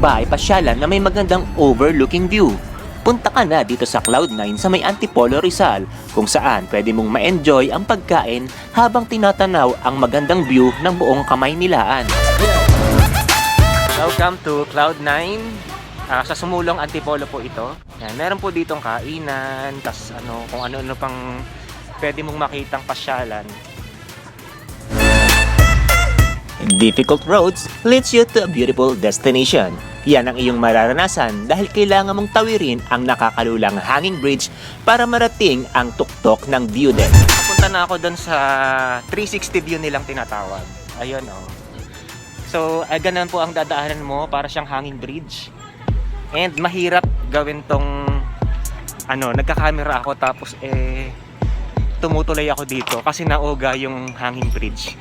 ba ay pasyalan na may magandang overlooking view? Punta ka na dito sa Cloud9 sa may Antipolo Rizal kung saan pwede mong ma-enjoy ang pagkain habang tinatanaw ang magandang view ng buong Kamaynilaan. Welcome to Cloud9. Ah, sa Sumulong Antipolo po ito. Yan, meron po ditong kainan, tas ano, kung ano-ano pang pwede mong makitang pasyalan. Difficult roads leads you to a beautiful destination. Yan ang iyong mararanasan dahil kailangan mong tawirin ang nakakalulang hanging bridge para marating ang tuktok ng view deck. Papunta na ako doon sa 360 view nilang tinatawag. Ayun oh. So, ay ganun po ang dadaanan mo para siyang hanging bridge. And mahirap gawin tong ano, nagka-camera ako tapos eh tumutuloy ako dito kasi nauga yung hanging bridge.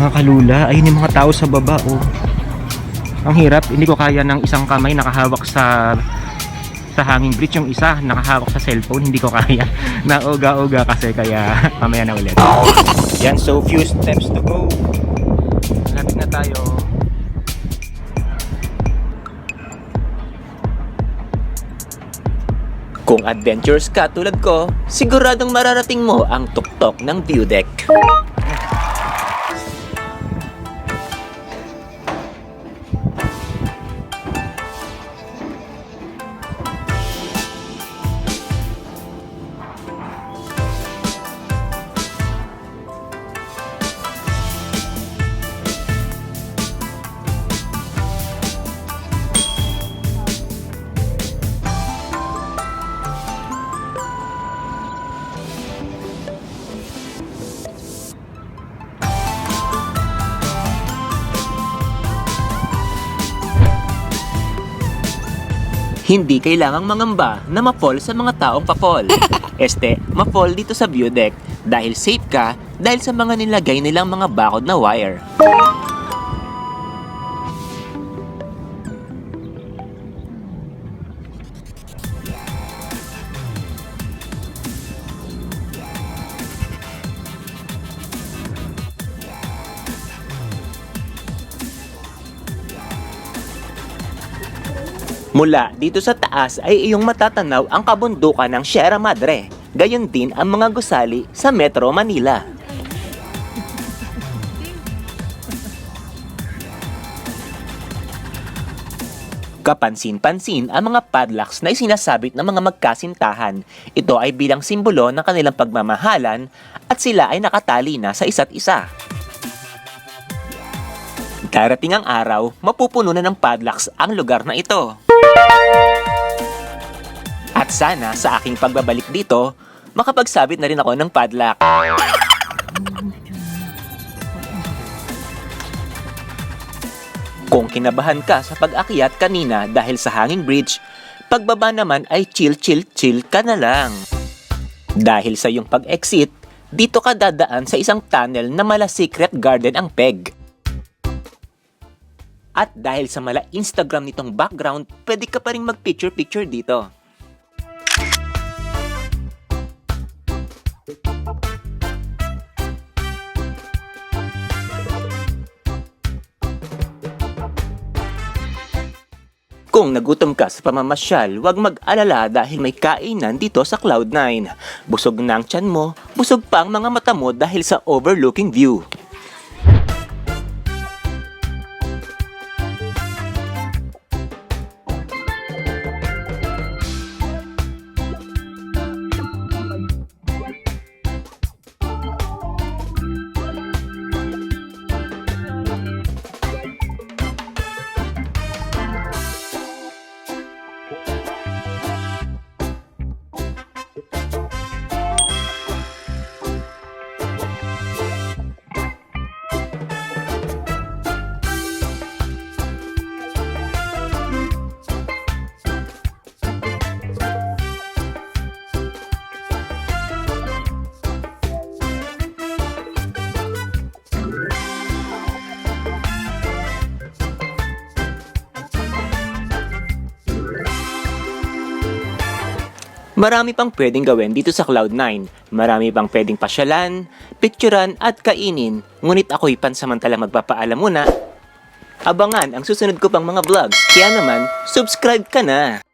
Mga kalula, ayun yung mga tao sa baba oh. Ang hirap, hindi ko kaya ng isang kamay nakahawak sa sa hanging bridge. Yung isa nakahawak sa cellphone hindi ko kaya. Nauga-uga kasi kaya mamaya na ulit. Yan so few steps to go. Malapit na tayo. Kung adventures ka tulad ko siguradong mararating mo ang tuktok ng view deck Hindi kailangang mangamba na ma-fall sa mga taong pa-fall. Este, ma-fall dito sa view deck dahil safe ka dahil sa mga nilagay nilang mga bakod na wire. Mula dito sa taas ay iyong matatanaw ang kabundukan ng Sierra Madre. Gayon din ang mga gusali sa Metro Manila. Kapansin-pansin ang mga padlocks na isinasabit ng mga magkasintahan. Ito ay bilang simbolo ng kanilang pagmamahalan at sila ay nakatali na sa isa't isa. Darating ang araw, mapupuno na ng padlocks ang lugar na ito. At sana sa aking pagbabalik dito, makapagsabit na rin ako ng padlock. Kung kinabahan ka sa pag-akyat kanina dahil sa hanging bridge, pagbaba naman ay chill chill chill ka na lang. Dahil sa iyong pag-exit, dito ka dadaan sa isang tunnel na mala secret garden ang peg. At dahil sa mala Instagram nitong background, pwede ka pa rin mag-picture-picture dito. Kung nagutom ka sa pamamasyal, huwag mag-alala dahil may kainan dito sa Cloud9. Busog na ang tiyan mo, busog pa ang mga mata mo dahil sa overlooking view. Marami pang pwedeng gawin dito sa Cloud9. Marami pang pwedeng pasyalan, picturean at kainin. Ngunit ako'y pansamantala magpapaalam muna. Abangan ang susunod ko pang mga vlogs. Kaya naman, subscribe ka na!